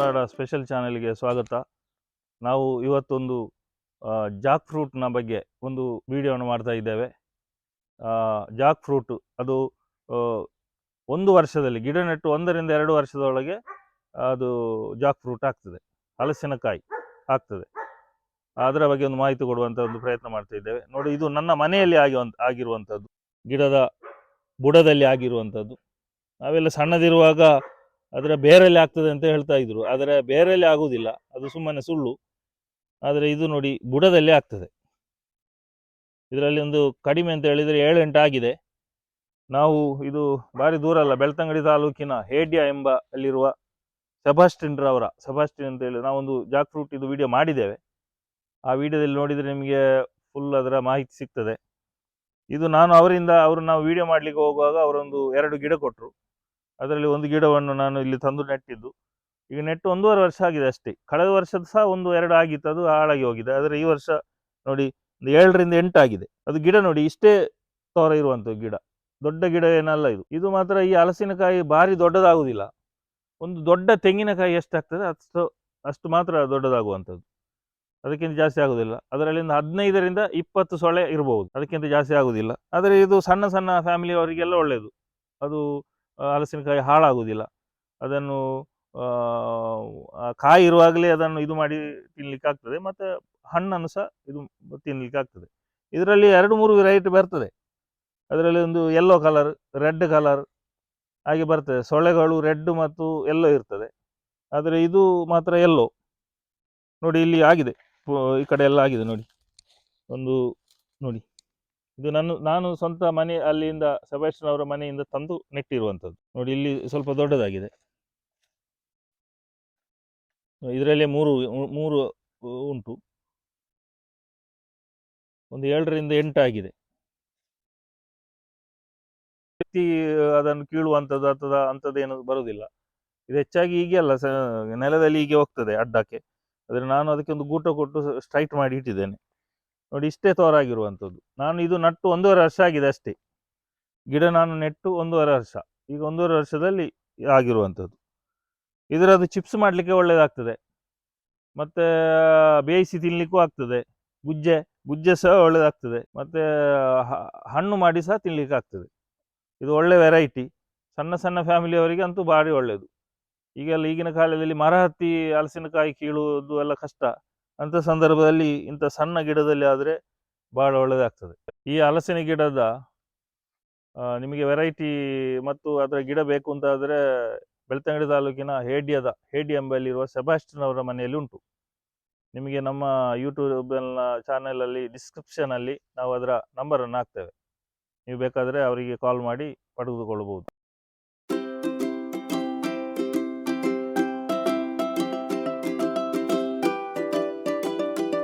Kannada special ಚಾನೆಲ್ಗೆ ಸ್ವಾಗತ. ನಾವು ಇವತ್ತೊಂದು ಜಾಕ್ ಫ್ರೂಟ್ನ ಬಗ್ಗೆ ಒಂದು ವಿಡಿಯೋವನ್ನು ಮಾಡ್ತಾ ಇದ್ದೇವೆ. ಜಾಕ್ ಫ್ರೂಟ್ ಅದು ಒಂದು ವರ್ಷದಲ್ಲಿ, ಗಿಡ ನೆಟ್ಟು ಒಂದರಿಂದ ಎರಡು ವರ್ಷದೊಳಗೆ ಅದು ಜಾಕ್ ಫ್ರೂಟ್ ಆಗ್ತದೆ. ಹಲಸಿನಕಾಯಿ ಆಗ್ತದೆ. ಅದರ ಬಗ್ಗೆ ಒಂದು ಮಾಹಿತಿ ಕೊಡುವಂಥ ಒಂದು ಪ್ರಯತ್ನ ಮಾಡ್ತಾ ಇದ್ದೇವೆ. ನೋಡಿ, ಇದು ನನ್ನ ಮನೆಯಲ್ಲಿ ಆಗಿರುವಂಥ ಆಗಿರುವಂಥದ್ದು ಗಿಡದ ಬುಡದಲ್ಲಿ ಆಗಿರುವಂಥದ್ದು ನಾವೆಲ್ಲ ಸಣ್ಣದಿರುವಾಗ ಅದರ ಬೇರಲ್ಲಿ ಆಗ್ತದೆ ಅಂತ ಹೇಳ್ತಾ ಇದ್ರು. ಆದರೆ ಬೇರಲ್ಲಿ ಆಗುವುದಿಲ್ಲ ಅದು ಸುಮ್ಮನೆ ಸುಳ್ಳು. ಆದರೆ ಇದು ನೋಡಿ ಬುಡದಲ್ಲಿ ಆಗ್ತದೆ. ಇದರಲ್ಲಿ ಒಂದು ಕಡಿಮೆ ಅಂತ ಹೇಳಿದರೆ ಏಳು ಎಂಟು ಆಗಿದೆ. ನಾವು ಇದು ಭಾರಿ ದೂರ ಅಲ್ಲ, ಬೆಳ್ತಂಗಡಿ ತಾಲೂಕಿನ ಹೇಡ್ಯ ಎಂಬ ಅಲ್ಲಿರುವ ಸೆಬಾಸ್ಟಿನ್ ರವರ ಸೆಬಾಸ್ಟಿನ್ ಅಂತ ಹೇಳಿ ನಾವೊಂದು ಜಾಕ್ ಫ್ರೂಟ್ ಇದು ವಿಡಿಯೋ ಮಾಡಿದ್ದೇವೆ. ಆ ವಿಡಿಯೋದಲ್ಲಿ ನೋಡಿದರೆ ನಿಮಗೆ ಫುಲ್ ಅದರ ಮಾಹಿತಿ ಸಿಗ್ತದೆ. ಇದು ನಾನು ಅವರಿಂದ ಅವರು ನಾವು ವಿಡಿಯೋ ಮಾಡಲಿಕ್ಕೆ ಹೋಗುವಾಗ ಅವರೊಂದು ಎರಡು ಗಿಡ ಕೊಟ್ಟರು ಅದರಲ್ಲಿ ಒಂದು ಗಿಡವನ್ನು ನಾನು ಇಲ್ಲಿ ತಂದು ನೆಟ್ಟಿದ್ದು. ಈಗ ನೆಟ್ಟು ಒಂದೂವರೆ ವರ್ಷ ಆಗಿದೆ ಅಷ್ಟೇ. ಕಳೆದ ವರ್ಷದ ಸಹ ಒಂದು ಎರಡು ಆಗಿತ್ತು, ಅದು ಹಾಳಾಗಿ ಹೋಗಿದೆ. ಆದರೆ ಈ ವರ್ಷ ನೋಡಿ, ಒಂದು ಏಳರಿಂದ ಎಂಟು ಆಗಿದೆ. ಅದು ಗಿಡ ನೋಡಿ, ಇಷ್ಟೇ ತೋರ ಇರುವಂಥದ್ದು ಗಿಡ. ದೊಡ್ಡ ಗಿಡ ಏನಲ್ಲ ಇದು. ಇದು ಮಾತ್ರ ಈ ಹಲಸಿನಕಾಯಿ ಭಾರಿ ದೊಡ್ಡದಾಗುವುದಿಲ್ಲ. ಒಂದು ದೊಡ್ಡ ತೆಂಗಿನಕಾಯಿ ಎಷ್ಟಾಗ್ತದೆ, ಅಷ್ಟು ಅಷ್ಟು ಮಾತ್ರ ದೊಡ್ಡದಾಗುವಂಥದ್ದು. ಅದಕ್ಕಿಂತ ಜಾಸ್ತಿ ಆಗುದಿಲ್ಲ ಅದರಲ್ಲಿಂದ ಹದಿನೈದರಿಂದ ಇಪ್ಪತ್ತು ಸೊಳೆ ಇರಬಹುದು ಅದಕ್ಕಿಂತ ಜಾಸ್ತಿ ಆಗುವುದಿಲ್ಲ. ಆದರೆ ಇದು ಸಣ್ಣ ಸಣ್ಣ ಫ್ಯಾಮಿಲಿ ಅವರಿಗೆಲ್ಲ ಒಳ್ಳೆಯದು. ಅದು ಹಲಸಿನಕಾಯಿ ಹಾಳಾಗುವುದಿಲ್ಲ. ಅದನ್ನು ಕಾಯಿ ಇರುವಾಗಲೇ ಅದನ್ನು ಇದು ಮಾಡಿ ತಿನ್ಲಿಕ್ಕೆ ಆಗ್ತದೆ. ಮತ್ತು ಹಣ್ಣನ್ನು ಸಹ ಇದು ತಿನ್ನಲಿಕ್ಕೆ ಆಗ್ತದೆ. ಇದರಲ್ಲಿ ಎರಡು, ಮೂರು ವೆರೈಟಿ ಬರ್ತದೆ. ಅದರಲ್ಲಿ ಒಂದು ಯೆಲ್ಲೋ ಕಲರ್ ರೆಡ್ ಕಲರ್ ಹಾಗೆ ಬರ್ತದೆ. ಸೊಳ್ಳೆಗಳು ರೆಡ್ ಮತ್ತು ಎಲ್ಲೋ ಇರ್ತದೆ. ಆದರೆ ಇದು ಮಾತ್ರ ಎಲ್ಲೋ ನೋಡಿ, ಇಲ್ಲಿ ಆಗಿದೆ. ಈ ಕಡೆ ಎಲ್ಲ ಆಗಿದೆ ನೋಡಿ. ಒಂದು, ನೋಡಿ. ಇದು ನನ್ನ ನಾನು ಸ್ವಂತ ಮನೆ ಅಲ್ಲಿಂದ ಸೆಬಾಸ್ಟಿನ್ ಅವರ ಮನೆಯಿಂದ ತಂದು ನೆಟ್ಟಿರುವಂಥದ್ದು. ನೋಡಿ, ಇಲ್ಲಿ ಸ್ವಲ್ಪ ದೊಡ್ಡದಾಗಿದೆ. ಇದರಲ್ಲಿ ಮೂರು ಮೂರು ಉಂಟು. ಒಂದು ಏಳರಿಂದ ಎಂಟು ಆಗಿದೆ. ವ್ಯಕ್ತಿ, ಅದನ್ನು ಕೀಳುವಂಥದ್ದು ಅಥವಾ ಅಂಥದ್ದೇನು ಬರುವುದಿಲ್ಲ. ಇದು ಹೆಚ್ಚಾಗಿ ಹೀಗೆ ಅಲ್ಲ ನೆಲದಲ್ಲಿ ಹೀಗೆ ಹೋಗ್ತದೆ ಅಡ್ಡಕ್ಕೆ. ಆದರೆ ನಾನು ಅದಕ್ಕೆ ಒಂದು ಗೂಟ ಕೊಟ್ಟು ಸ್ಟ್ರೈಟ್ ಮಾಡಿ ಇಟ್ಟಿದ್ದೇನೆ. ನೋಡಿ ಇಷ್ಟೇ ತೋರಾಗಿರುವಂಥದ್ದು. ನಾನು ಇದು ನಟ್ಟು ಒಂದೂವರೆ ವರ್ಷ ಆಗಿದೆ ಅಷ್ಟೇ. ಗಿಡ ನಾನು ನೆಟ್ಟು ಒಂದೂವರೆ ವರ್ಷ. ಈಗ ಒಂದೂವರೆ ವರ್ಷದಲ್ಲಿ ಆಗಿರುವಂಥದ್ದು. ಇದರದ್ದು ಚಿಪ್ಸ್ ಮಾಡಲಿಕ್ಕೆ ಒಳ್ಳೆಯದಾಗ್ತದೆ ಮತ್ತು ಬೇಯಿಸಿ ತಿನ್ನಲಿಕ್ಕೂ ಆಗ್ತದೆ. ಗುಜ್ಜೆ ಗುಜ್ಜೆ ಸಹ ಒಳ್ಳೆಯದಾಗ್ತದೆ ಮತ್ತು ಹಣ್ಣು ಮಾಡಿ ಸಹ ತಿನ್ನಲಿಕ್ಕೆ ಆಗ್ತದೆ. ಇದು ಒಳ್ಳೆ ವೆರೈಟಿ ಸಣ್ಣ ಸಣ್ಣ ಫ್ಯಾಮಿಲಿಯವರಿಗೆ ಅಂತೂ ಭಾರಿ ಒಳ್ಳೆಯದು ಈಗೆಲ್ಲ ಈಗಿನ ಕಾಲದಲ್ಲಿ ಮರ ಹತ್ತಿ ಹಲಸಿನಕಾಯಿ ಕೀಳುವುದು ಎಲ್ಲ ಕಷ್ಟ. ಅಂಥ ಸಂದರ್ಭದಲ್ಲಿ ಇಂಥ ಸಣ್ಣ ಗಿಡದಲ್ಲಿ ಆದರೆ ಭಾಳ ಒಳ್ಳೆಯದಾಗ್ತದೆ ಈ ಹಲಸಿನ ಗಿಡದ ನಿಮಗೆ ವೆರೈಟಿ ಮತ್ತು ಅದರ ಗಿಡ ಬೇಕು ಅಂತಾದರೆ ಬೆಳ್ತಂಗಡಿ ತಾಲೂಕಿನ ಹೇಡಿಯದ ಹೇಡಿ ಎಂಬಲ್ಲಿರುವ ಸೆಬಾಸ್ಟಿನ್ ಅವರ ಮನೆಯಲ್ಲಿ ಉಂಟು. ನಿಮಗೆ ನಮ್ಮ ಯೂಟ್ಯೂಬ್ನ ಚಾನಲಲ್ಲಿ ಡಿಸ್ಕ್ರಿಪ್ಷನಲ್ಲಿ ನಾವು ಅದರ ನಂಬರನ್ನು ಹಾಕ್ತೇವೆ. ನೀವು ಬೇಕಾದರೆ ಅವರಿಗೆ ಕಾಲ್ ಮಾಡಿ ಪಡೆದುಕೊಳ್ಳಬಹುದು.